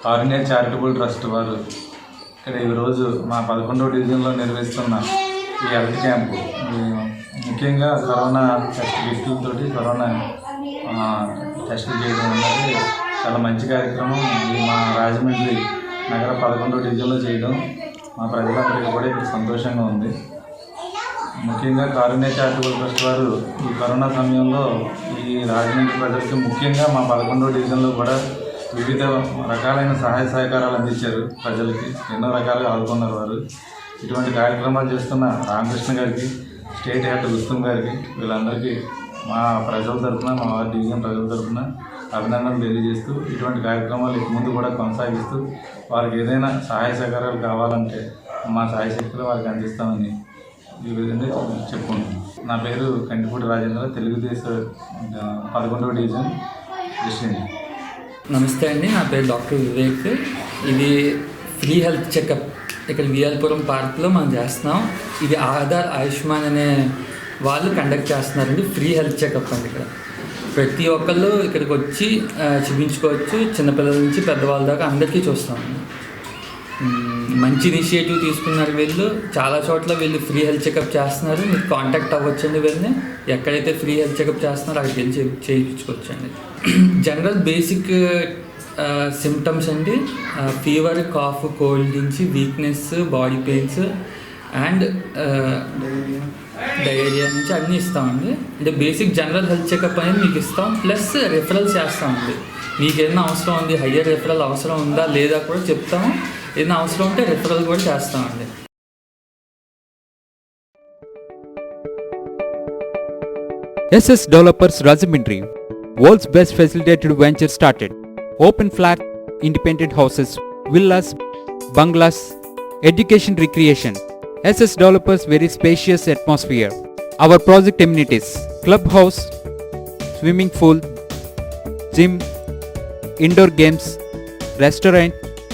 కారుణ్య charitable trust వారు ఇక్కడ ఈరోజు మా పదకొండవ డివిజన్లో నిర్వహిస్తున్న ఈ హెల్త్ క్యాంపు ముఖ్యంగా కరోనా టెస్ట్ కిట్లతోటి కరోనా ఆ, చేయడం అనేది చాలా మంచి కార్యక్రమం. ఇది మా రాజమండ్రి నగర పదకొండవ డివిజన్లో చేయడం. మా ప్రజలందరికీ కూడా ఇప్పుడు సంతోషంగా ఉంది. ముఖ్యంగా కారుణ్య చారిటబుల్ ట్రస్ట్ వారు ఈ కరోనా సమయంలో ఈ రాజమండ్రి ప్రజలకి ముఖ్యంగా మా పదకొండవ డివిజన్లో కూడా వివిధ రకాలైన సహాయ సహకారాలు అందించారు ప్రజలకి. ఎన్నో రకాలుగా ఆదుకున్నారు వారు. ఇటువంటి కార్యక్రమాలు చేస్తున్న రామకృష్ణ గారికి స్టేట్ హెడ్ రుస్తుమ్ గారికి వీళ్ళందరికీ మా ప్రజల తరఫున మా వారి డివిజన్ ప్రజల తరఫున అభినందనలు తెలియజేస్తూ ఇటువంటి కార్యక్రమాలు ఇక ముందు కూడా కొనసాగిస్తూ వారికి ఏదైనా సహాయ సహకారాలు కావాలంటే మా సహాయ శక్తులు వారికి అందిస్తామని ఈ విధంగా చెప్పుకుంటున్నాను నా పేరు కంటిపూడి రాజేంద్ర తెలుగుదేశం పదకొండవ డివిజన్ డిస్ట్రిక్ట్. నమస్తే అండి. నా పేరు డాక్టర్ వివేక్. ఇది ఫ్రీ హెల్త్ చెకప్. ఇక్కడ వియాల్పురం పార్క్లో మనం చేస్తున్నాం. ఇది ఆధార్ ఆయుష్మాన్ అనే వాళ్ళు కండక్ట్ చేస్తున్నారండి. ఫ్రీ హెల్త్ చెకప్ అండి ఇక్కడ. ప్రతి ఒక్కళ్ళు ఇక్కడికి వచ్చి చూపించుకోవచ్చు. చిన్నపిల్లల నుంచి పెద్దవాళ్ళ దాకా అందరికీ చూస్తాం అండి మంచి ఇనిషియేటివ్ తీసుకున్నారు వీళ్ళు. చాలా చోట్ల వీళ్ళు ఫ్రీ హెల్త్ చెకప్ చేస్తున్నారు. మీరు కాంటాక్ట్ అవ్వచ్చండి వీళ్ళని. ఎక్కడైతే ఫ్రీ హెల్త్ చెకప్ చేస్తున్నారో అక్కడికి వెళ్ళి చేయించుకోవచ్చండి. జనరల్ బేసిక్ సిమ్టమ్స్ అండి. ఫీవర్ కాఫ్ కోల్డ్ నుంచి weakness body pains and diarrhoea నుంచి అన్నీ ఇస్తామండి. అంటే బేసిక్ జనరల్ హెల్త్ చెకప్ అనేది మీకు ఇస్తాం. ప్లస్ రెఫరల్స్ చేస్తామండి. మీకు ఏమైనా అవసరం ఉంది హయ్యర్ రెఫరల్ అవసరం ఉందా లేదా కూడా చెప్తాము. ఏదైనా అవసరం ఉంటే రెఫరల్ కూడా చేస్తామండి SS Developers Rajamindri, world's best facilitated venture started. Open flat, independent houses, villas, bungalows, education recreation. SS Developers very spacious atmosphere. Our project amenities, clubhouse, swimming pool, gym, indoor games, restaurant,